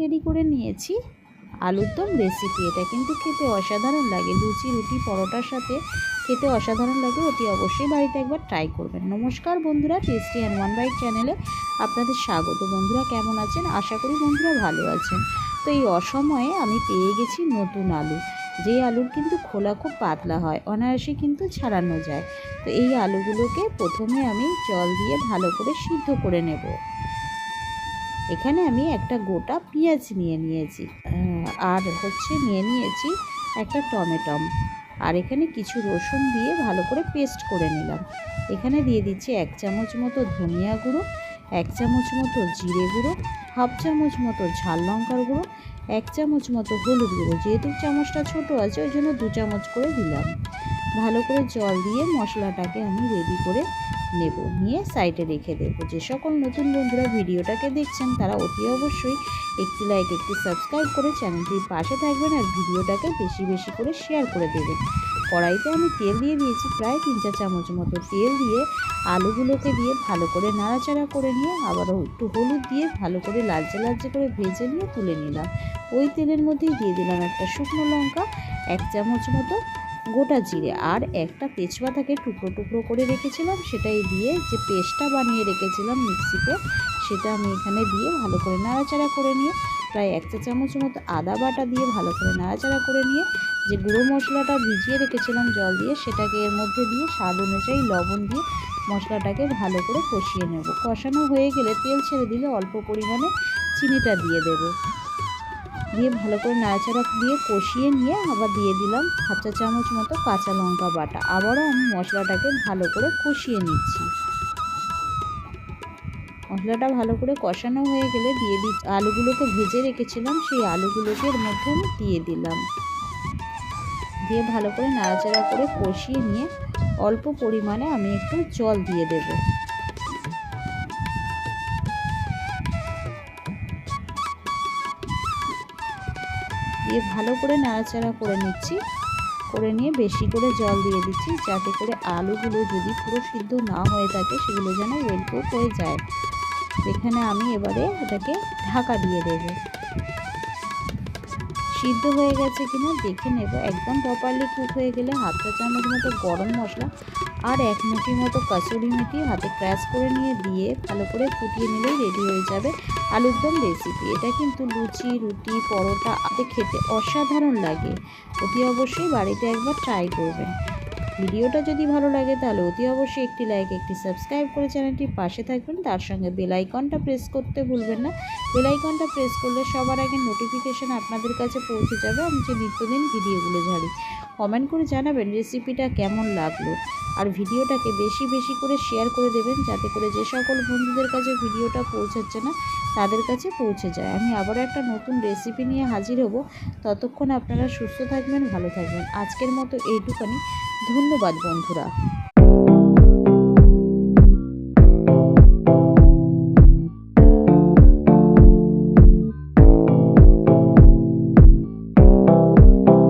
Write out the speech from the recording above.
Ready করে নিয়েছি আলুর দম রেসিপি এটা কিন্তু খেতে অসাধারণ লাগে। লুচি, রুটি, পরোটার সাথে খেতে অসাধারণ লাগে, অতি অবশ্যই বাড়িতে একবার ট্রাই করবেন। নমস্কার বন্ধুরা টেস্টি অ্যান্ড ওয়ান বাইক চ্যানেলে আপনাদের স্বাগত। বন্ধুরা কেমন আছেন? আশা করি বন্ধুরা ভালো আছেন। তো এই অসময়ে আমি পেয়ে গেছি নতুন আলু। যেই আলুর কিন্তু খোলা খুব পাতলা হয়, অনায়াসে কিন্তু ছাড়ানো যায়। তো এই আলুগুলোকে প্রথমে আমি জল দিয়ে ভালো করে সিদ্ধ করে নেব। এখানে আমি একটা গোটা পেঁয়াজ নিয়ে নিয়েছি আর হচ্ছে নিয়ে নিয়েছি একটা টমেটম আর এখানে কিছু রসুন দিয়ে ভালো করে পেস্ট করে নিলাম। এখানে দিয়ে দিচ্ছি এক চামচ মতো ধনিয়া গুঁড়ো, এক চামচ মতো জিরে গুঁড়ো, হাফ চামচ মতো ঝাল লঙ্কার গুঁড়ো, এক চামচ মতো হলুদ গুঁড়ো। যেহেতু চামচটা ছোট আছে, ওই জন্য দু চামচ করে দিলাম। ভালো করে জল দিয়ে মশলাটাকে আমি রেডি করে নেব। নিয়ে সাইডে রেখে দেবো। যে সকল নতুন বন্ধুরা ভিডিওটাকে দেখছেন, তারা অতি অবশ্যই একটি লাইক একটি সাবস্ক্রাইব করে চ্যানেলটির পাশে থাকবেন আর ভিডিওটাকে বেশি বেশি করে শেয়ার করে দেবেন। কড়াইতে আমি তেল দিয়ে দিয়েছি প্রায় তিন চার চামচ মতো তেল দিয়ে আলুগুলোকে দিয়ে ভালো করে নাড়াচাড়া করে নিয়ে আবারও একটু হলুদ দিয়ে ভালো করে লালচে লালচে করে ভেজে নিয়ে তুলে নিলাম। ওই তেলের মধ্যেই দিয়ে দিলাম একটা শুকনো লঙ্কা, এক চামচ মতো গোটা জিরে আর একটা তেজপাতাকে টুকরো টুকরো করে রেখেছিলাম, সেটাই দিয়ে যে পেস্টটা বানিয়ে রেখেছিলাম মিক্সিতে, সেটা আমি এখানে দিয়ে ভালো করে নাড়াচাড়া করে নিয়ে, প্রায় এক চা চামচ মতো আদা বাটা দিয়ে ভালো করে নাড়াচাড়া করে নিয়ে, যে গুঁড়ো মশলাটা ভিজিয়ে রেখেছিলাম জল দিয়ে, সেটাকে এর মধ্যে দিয়ে স্বাদ অনুযায়ী লবণ দিয়ে মশলাটাকে ভালো করে কষিয়ে নেব। কষানো হয়ে গেলে তেল ছেড়ে দিলে অল্প পরিমাণে চিনিটা দিয়ে দেবো। দিয়ে ভালো করে নাড়াচাড়া দিয়ে কষিয়ে নিয়ে আবার দিয়ে দিলাম হাফ চা চামচ মতো কাঁচা লঙ্কা বাটা। আবারও আমি মশলাটাকে ভালো করে কষিয়ে নিচ্ছি। মশলাটা ভালো করে কষানো হয়ে গেলে দিয়ে দি আলুগুলোকে ভেজে রেখেছিলাম, সেই আলুগুলোকে এর মধ্যে আমি দিয়ে দিলাম। দিয়ে ভালো করে নাড়াচাড়া করে কষিয়ে নিয়ে অল্প পরিমাণে আমি একটু জল দিয়ে দেবো। দিয়ে ভালো করে নাড়াচাড়া করে নিচ্ছি। করে নিয়ে বেশি করে জল দিয়ে দিচ্ছি যাতে করে আলুগুলো যদি পুরো সিদ্ধ না হয়ে থাকে সেগুলো যেন ওয়েল কুক হয়ে যায়। এখানে আমি এবারে এটাকে ঢাকা দিয়ে দেবো। সিদ্ধ হয়ে গেছে কিনা দেখে নেব। একদম প্রপারলি কুক হয়ে গেলে চা চামচ মতো গরম মশলা আর এক মুঠি মতো কাসুরি মেথি হাতে ক্র্যাশ করে নিয়ে দিয়ে ভালো করে ফুটিয়ে নিলেই রেডি হয়ে যাবে আলুর দম রেসিপি এটা কিন্তু লুচি, রুটি, পরোটা আতে খেতে অসাধারণ লাগে। অতি অবশ্যই বাড়িতে একবার ট্রাই করবেন। ভিডিওটা যদি ভালো লাগে তাহলে অতি অবশ্যই একটি লাইক একটি সাবস্ক্রাইব করে চ্যানেলটির পাশে থাকবেন। তার সঙ্গে বেল আইকনটা প্রেস করতে ভুলবেন না। বেল আইকনটা প্রেস করলে সবার আগে নোটিফিকেশান আপনাদের কাছে পৌঁছে যাবে। আমি যে নিত্যদিন ভিডিওগুলো ঝাড়ি। কমেন্ট করে জানাবেন রেসিপিটা কেমন লাগল। আর ভিডিওটাকে বেশি বেশি করে শেয়ার করে দেবেন যাতে করে যে সকল বন্ধুদের কাছে ভিডিওটা পৌঁছাচ্ছে না, তাদের কাছে পৌঁছে যায়। আমি আবারও একটা নতুন রেসিপি নিয়ে হাজির হব। ততক্ষণ আপনারা সুস্থ থাকবেন, ভালো থাকবেন। আজকের মতো এইটুখানি। ধন্যবাদ বন্ধুরা।